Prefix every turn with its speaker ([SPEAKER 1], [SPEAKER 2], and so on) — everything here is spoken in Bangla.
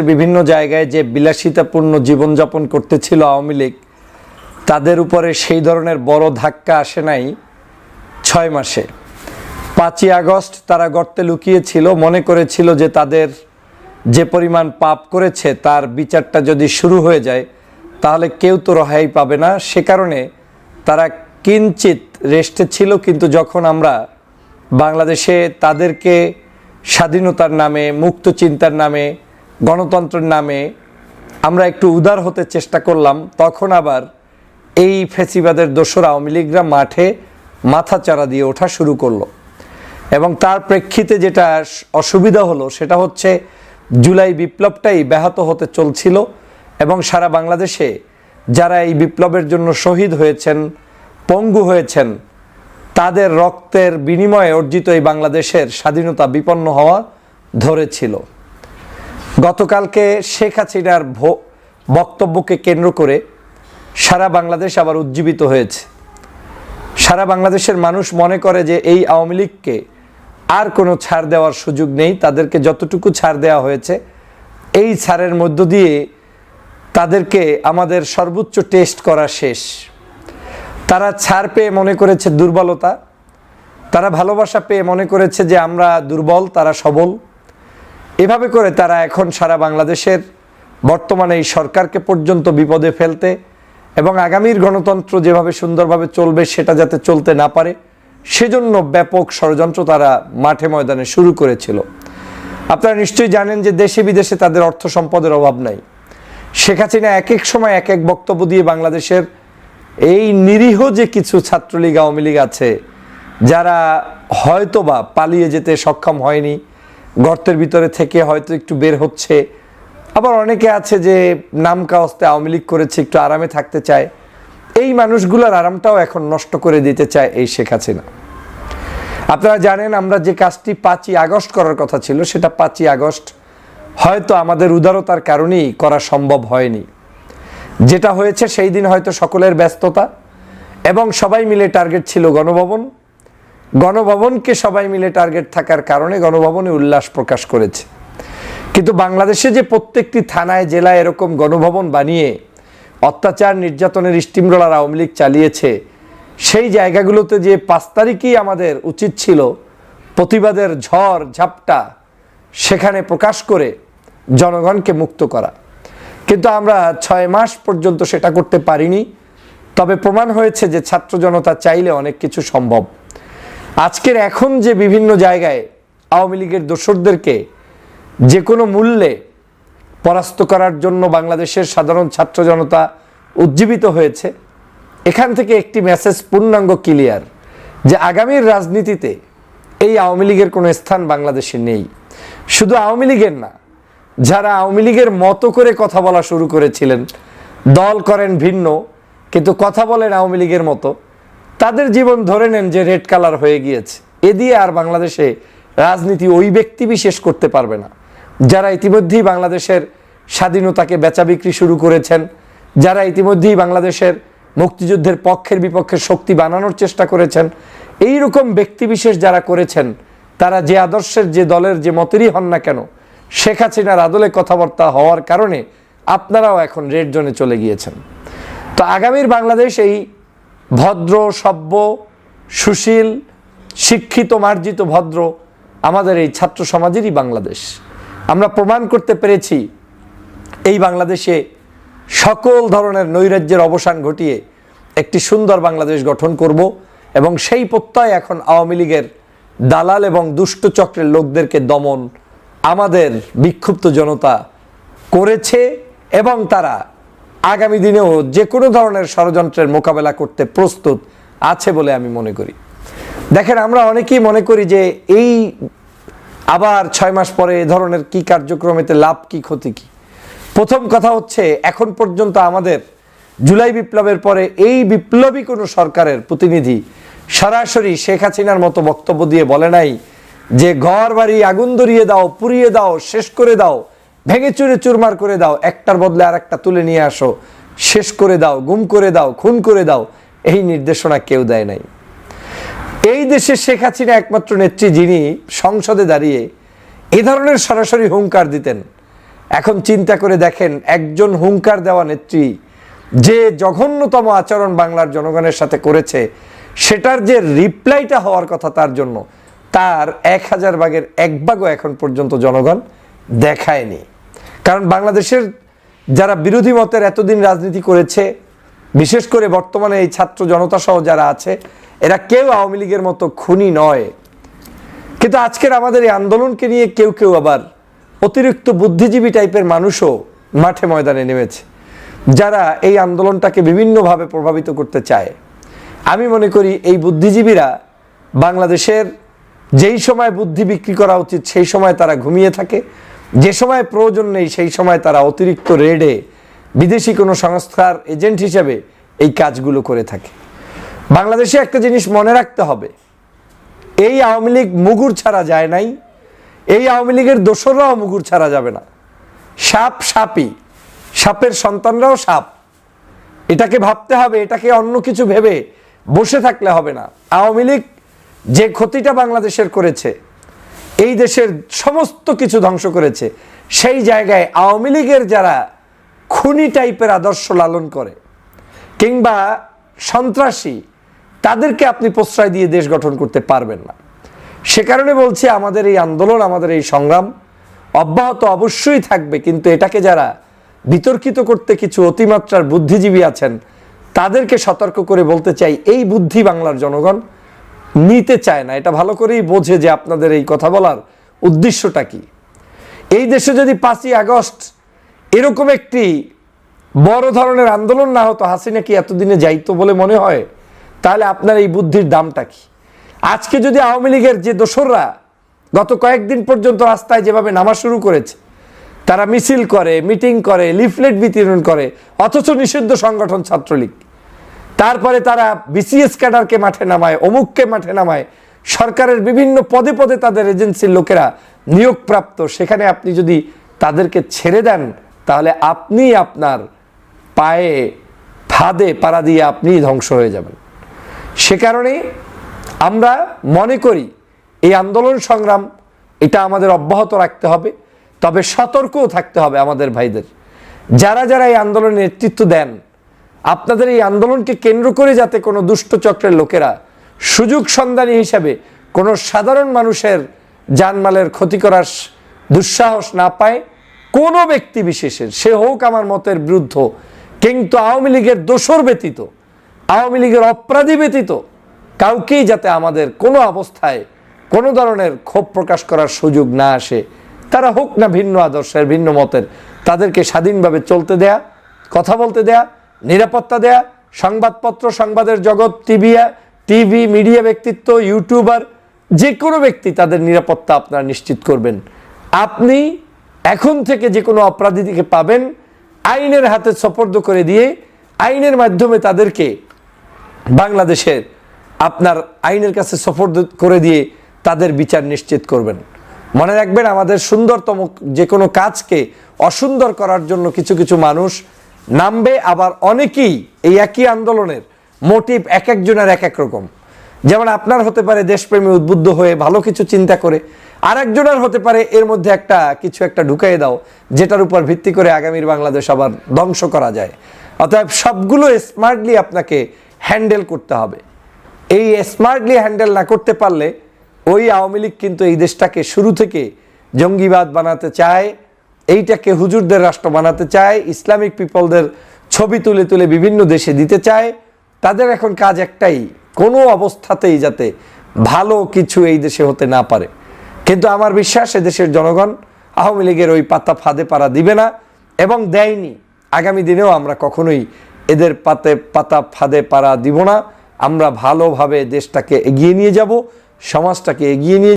[SPEAKER 1] বিভিন্ন জায়গায় যে বিলাসিতাপূর্ণ জীবনযাপন করতেছিল আওয়ামী লীগ, তাদের উপরে সেই ধরনের বড় ধাক্কা আসে নাই ছয় মাসে। পাঁচই আগস্ট তারা গর্তে লুকিয়েছিল, মনে করেছিল যে তাদের যে পরিমাণ পাপ করেছে তার বিচারটা যদি শুরু হয়ে যায়, তাহলে কেউ তো রহাই পাবে না। সে কারণে তারা কিঞ্চিত রেস্টে ছিল, কিন্তু যখন আমরা বাংলাদেশে তাদেরকে স্বাধীনতার নামে, মুক্ত চিন্তার নামে গণতন্ত্রের নামে আমরা একটু উদার হতে চেষ্টা করলাম, তখন আবার এই ফেসিবাদের দোসর আওয়ামী লীগরা মাঠে মাথা চারা দিয়ে ওঠা শুরু করল। এবং তার প্রেক্ষিতে যেটা অসুবিধা হলো সেটা হচ্ছে জুলাই বিপ্লবটাই ব্যাহত হতে চলছিল এবং সারা বাংলাদেশে যারা এই বিপ্লবের জন্য শহীদ হয়েছেন, পঙ্গু হয়েছেন, তাদের রক্তের বিনিময়ে অর্জিত এই বাংলাদেশের স্বাধীনতা বিপন্ন হওয়া ধরেছিল। গতকালকে শেখ হাসিনার বক্তব্যকে কেন্দ্র করে সারা বাংলাদেশ আবার উজ্জীবিত হয়েছে। সারা বাংলাদেশের মানুষ মনে করে যে এই আওয়ামী লীগকে আর কোনো ছাড় দেওয়ার সুযোগ নেই, তাদেরকে যতটুকু ছাড় দেওয়া হয়েছে, এই ছাড়ের মধ্য দিয়ে তাদেরকে আমাদের সর্বোচ্চ টেস্ট করা শেষ। তারা ছাড় পেয়ে মনে করেছে দুর্বলতা, তারা ভালোবাসা পেয়ে মনে করেছে যে আমরা দুর্বল, তারা সবল। এভাবে করে তারা এখন সারা বাংলাদেশের বর্তমানে এই সরকারকে পর্যন্ত বিপদে ফেলতে এবং আগামীর গণতন্ত্র যেভাবে সুন্দরভাবে চলবে সেটা যাতে চলতে না পারে, সেজন্য ব্যাপক ষড়যন্ত্র তারা মাঠে ময়দানে শুরু করেছিল। আপনারা নিশ্চয়ই জানেন যে দেশে বিদেশে তাদের অর্থ সম্পদের অভাব নাই। শেখ হাসিনা এক এক সময় এক এক বক্তব্য দিয়ে বাংলাদেশের এই নিরীহ যে কিছু ছাত্রলীগ, আওয়ামী লীগ আছে, যারা হয়তোবা পালিয়ে যেতে সক্ষম হয়নি গর্তের ভিতরে থেকে হয়তো একটু বের হচ্ছে। আবার অনেকে আছে যে নাম কাওয়াস্তে আওয়ামী লীগ করেছে, একটু আরামে থাকতে চায়। এই মানুষগুলোর আরামটাও এখন নষ্ট করে দিতে চায় এই শেখ হাসিনা। আপনারা জানেন আমরা যে কাজটি পাঁচই আগস্ট করার কথা ছিল, সেটা পাঁচই আগস্ট। হয়তো আমাদের উদারতার কারণেই করা সম্ভব হয়নি। যেটা হয়েছে সেই দিন হয়তো সকলের ব্যস্ততা, এবং সবাই মিলে টার্গেট ছিল গণভবন। গণভবনকে সবাই মিলে টার্গেট থাকার কারণে গণভবনে উল্লাস প্রকাশ করেছে। কিন্তু বাংলাদেশে যে প্রত্যেকটি থানায়, জেলায় এরকম গণভবন বানিয়ে অত্যাচার, নির্যাতনের স্টিমরোলার আওয়ামী লীগ চালিয়েছে, সেই জায়গাগুলোতে যে পাঁচ তারিখই আমাদের উচিত ছিল প্রতিবাদের ঝড়, ঝাপটা, সেখানে প্রকাশ করে জনগণকে মুক্ত করা। কিন্তু আমরা ছয় মাস পর্যন্ত সেটা করতে পারিনি। তবে প্রমাণ হয়েছে যে ছাত্র জনতা চাইলে অনেক কিছু সম্ভব। আজকের এখন যে বিভিন্ন জায়গায় আওয়ামী লীগের দোসরদেরকে যে কোনো মূল্যে পরাস্ত করার জন্য বাংলাদেশের সাধারণ ছাত্র জনতা উজ্জীবিত হয়েছে, এখান থেকে একটি মেসেজ পূর্ণাঙ্গ ক্লিয়ার যে আগামীর রাজনীতিতে এই আওয়ামী লীগের কোনো স্থান বাংলাদেশে নেই। শুধু আওয়ামী লীগের না, যারা আওয়ামী লীগের মতো করে কথা বলা শুরু করেছিলেন, দল করেন ভিন্ন, কিন্তু কথা বলেন আওয়ামী লীগের মতো তাদের জীবন ধরে নেন যে রেড কালার হয়ে গিয়েছে। এ দিয়ে আর বাংলাদেশে রাজনীতি ওই ব্যক্তি বিশেষ করতে পারবে না। যারা ইতিমধ্যেই বাংলাদেশের স্বাধীনতাকে বেচা বিক্রি শুরু করেছেন, যারা ইতিমধ্যেই বাংলাদেশের মুক্তিযুদ্ধের পক্ষের বিপক্ষের শক্তি বানানোর চেষ্টা করেছেন, এই রকম ব্যক্তিবিশেষ যারা করেছেন, তারা যে আদর্শের, যে দলের, যে মতেরই হন না কেন, শেখ হাসিনার আদলে কথাবার্তা হওয়ার কারণে আপনারাও এখন রেড জোনে চলে গিয়েছেন। তো আগামীর বাংলাদেশ এই ভদ্র, সভ্য, সুশীল, শিক্ষিত, মার্জিত, ভদ্র আমাদের এই ছাত্র সমাজেরই বাংলাদেশ। আমরা প্রমাণ করতে পেরেছি এই বাংলাদেশে সকল ধরনের নৈরাজ্যের অবসান ঘটিয়ে একটি সুন্দর বাংলাদেশ গঠন করব এবং সেই প্রত্যয় এখন আওয়ামী লীগের দালাল এবং দুষ্ট চক্রের লোকদেরকে দমন আমাদের বিক্ষুব্ধ জনতা করেছে এবং তারা আগামী দিনেও যে কোনো ধরনের ষড়যন্ত্রের মোকাবেলা করতে প্রস্তুত আছে বলে আমি মনে করি। দেখেন, আমরা অনেকেই মনে করি যে এই আবার ছয় মাস পরে এ ধরনের কি কার্যক্রমেতে লাভ, কি ক্ষতি কি? প্রথম কথা হচ্ছে, এখন পর্যন্ত আমাদের জুলাই বিপ্লবের পরে এই বিপ্লবী কোনো সরকারের প্রতিনিধি সরাসরি শেখ হাসিনার মতো বক্তব্য দিয়ে বলে নাই যে ঘর বাড়ি আগুন ধরিয়ে দাও, পুড়িয়ে দাও, শেষ করে দাও। ভেঙে চুরে চুরমার করে দাও, একটার বদলে আর একটা তুলে নিয়ে আসো। শেষ করে দাও, গুম করে দাও, খুন করে দাও, এই নির্দেশনা কেউ দেয় নাই। এই দেশে শেখ হাসিনা একমাত্র নেত্রী যিনি সংসদে দাঁড়িয়ে এ ধরনের সরাসরি হুঙ্কার দিতেন। এখন চিন্তা করে দেখেন, একজন হুঙ্কার দেওয়া নেত্রী যে জঘন্যতম আচরণ বাংলার জনগণের সাথে করেছে, সেটার যে রিপ্লাইটা হওয়ার কথা তার জন্য, তার এক হাজার ভাগের এক ভাগও এখন পর্যন্ত জনগণ দেখায়নি। কারণ বাংলাদেশের যারা বিরোধী মতের এতদিন রাজনীতি করেছে, বিশেষ করে বর্তমানে এই ছাত্র জনতা সহ যারা আছে, এরা কেউ আওয়ামী লীগের মতো খুনি নয়। কিন্তু আজকের আমাদের এই আন্দোলনকে নিয়ে কেউ কেউ আবার অতিরিক্ত বুদ্ধিজীবী টাইপের মানুষও মাঠে ময়দানে নেমেছে, যারা এই আন্দোলনটাকে বিভিন্নভাবে প্রভাবিত করতে চায়। আমি মনে করি এই বুদ্ধিজীবীরা বাংলাদেশের যেই সময় বুদ্ধি বিক্রি করা উচিত, সেই সময় তারা ঘুমিয়ে থাকে। যে সময় প্রয়োজন নেই, সেই সময় তারা অতিরিক্ত রেডে বিদেশি কোনো সংস্থার এজেন্ট হিসেবে এই কাজগুলো করে থাকে। বাংলাদেশে একটা জিনিস মনে রাখতে হবে, এই আওয়ামী লীগ মুগুর ছাড়া যায় নাই, এই আওয়ামী লীগের দোসররাও মুগুর ছাড়া যাবে না। সাপ সাপই, সাপের সন্তানরাও সাপ। এটাকে ভাবতে হবে, এটাকে অন্য কিছু ভেবে বসে থাকলে হবে না। আওয়ামী লীগ যে ক্ষতিটা বাংলাদেশের করেছে এই দেশের সমস্ত কিছু ধ্বংস করেছে। সেই জায়গায় আওয়ামী লীগের যারা খুনি টাইপের আদর্শ লালন করে কিংবা সন্ত্রাসী, তাদেরকে আপনি প্রশ্রয় দিয়ে দেশ গঠন করতে পারবেন না। সে কারণে বলছি, আমাদের এই আন্দোলন, আমাদের এই সংগ্রাম অব্যাহত অবশ্যই থাকবে, কিন্তু এটাকে যারা বিতর্কিত করতে কিছু অতিমাত্রার বুদ্ধিজীবী আছেন, তাদেরকে সতর্ক করে বলতে চাই, এই বুদ্ধি বাংলার জনগণ নিতে চায় না। এটা ভালো করেই বোঝে যে আপনাদের এই কথা বলার উদ্দেশ্যটা কি। এই দেশে যদি পাঁচই আগস্ট এরকম একটি বড় ধরনের আন্দোলন না হতো, হাসিনা কি এতদিনে যাইতো বলে মনে হয়? তাহলে আপনার এই বুদ্ধির দামটা কি? আজকে যদি আওয়ামী লীগের যে দোসররা গত কয়েকদিন পর্যন্ত রাস্তায় যেভাবে নামা শুরু করেছে, তারা মিছিল করে, মিটিং করে, লিফলেট বিতরণ করে, অথচ নিষিদ্ধ সংগঠন ছাত্রলীগ। তারপরে তারা বিসিএস ক্যাডারকে মাঠে নামায়, অমুককে মাঠে নামায়। সরকারের বিভিন্ন পদে পদে তাদের এজেন্সির লোকেরা নিয়োগপ্রাপ্ত। সেখানে আপনি যদি তাদেরকে ছেড়ে দেন, তাহলে আপনি আপনার পায়ে, ফাঁদে, পাড়া দিয়ে আপনিই ধ্বংস হয়ে যাবেন। সে কারণে আমরা মনে করি, এই আন্দোলন সংগ্রাম, এটা আমাদের অব্যাহত রাখতে হবে। তবে সতর্কও থাকতে হবে আমাদের ভাইদের। যারা যারা এই আন্দোলনে নেতৃত্ব দেন আপনাদের এই আন্দোলনকে কেন্দ্র করে যাতে কোনো দুষ্ট চক্রের লোকেরা সুযোগ সন্ধানী হিসাবে কোনো সাধারণ মানুষের জানমালের ক্ষতি করার দুঃসাহস না পায়, কোনো ব্যক্তি বিশেষের, সে হোক আমার মতের বিরুদ্ধ, কিন্তু আওয়ামী লীগের দোসর ব্যতীত, আওয়ামী লীগের অপরাধী ব্যতীত, কাউকেই যাতে আমাদের কোনো অবস্থায় কোনো ধরনের ক্ষোভ প্রকাশ করার সুযোগ না আসে, তারা হোক না ভিন্ন আদর্শের, ভিন্ন মতের, তাদেরকে স্বাধীনভাবে চলতে দেয়া, কথা বলতে দেয়া নিরাপত্তা দেয়া, সংবাদপত্র, সংবাদের জগৎ, টিভি টিভি, মিডিয়া, ব্যক্তিত্ব, ইউটিউবার যে কোনো ব্যক্তি তাদের নিরাপত্তা আপনারা নিশ্চিত করবেন। আপনি এখন থেকে যে কোনো অপরাধীকে পাবেন, আইনের হাতে সপর্দ করে দিয়ে আইনের মাধ্যমে তাদেরকে বাংলাদেশের আপনার আইনের কাছে সফর করে দিয়ে তাদের বিচার নিশ্চিত করবেন। মনে রাখবেন, আমাদের সুন্দরতম যে কোনো কাজকে অসুন্দর করার জন্য কিছু কিছু মানুষ নামবে, আবার অনেকেই এই একই আন্দোলনের মোটিভ এক একজনের এক এক রকম। যেমন আপনার হতে পারে দেশপ্রেমী উদ্বুদ্ধ হয়ে ভালো কিছু চিন্তা করে আর একজনের হতে পারে এর মধ্যে একটা, কিছু একটা ঢুকাই দাও, যেটার উপর ভিত্তি করে আগামীর বাংলাদেশ আবার ধ্বংস করা যায়। অতএব সবগুলো স্মার্টলি আপনাকে হ্যান্ডেল করতে হবে। এই স্মার্টলি হ্যান্ডেল না করতে পারলে ওই আওয়ামী লীগ কিন্তু এই দেশটাকে শুরু থেকে জঙ্গিবাদ বানাতে চায় এইটাকে হুজুরদের রাষ্ট্র বানাতে চায়, ইসলামিক পিপলদের ছবি তুলে তুলে বিভিন্ন দেশে দিতে চায়। তাদের এখন কাজ একটাই, কোনো অবস্থাতেই যাতে ভালো কিছু এই দেশে হতে না পারে। কিন্তু আমার বিশ্বাস দেশের জনগণ আওয়ামী লীগের ওই পাতা ফাঁদে পাড়া দিবে না এবং দেয়নি। আগামী দিনেও আমরা কখনোই এদের পাতে, পাতা ফাঁদে পাড়া দিব না। আমরা ভালোভাবে দেশটাকে এগিয়ে নিয়ে যাব, সমাজটাকে এগিয়ে নিয়ে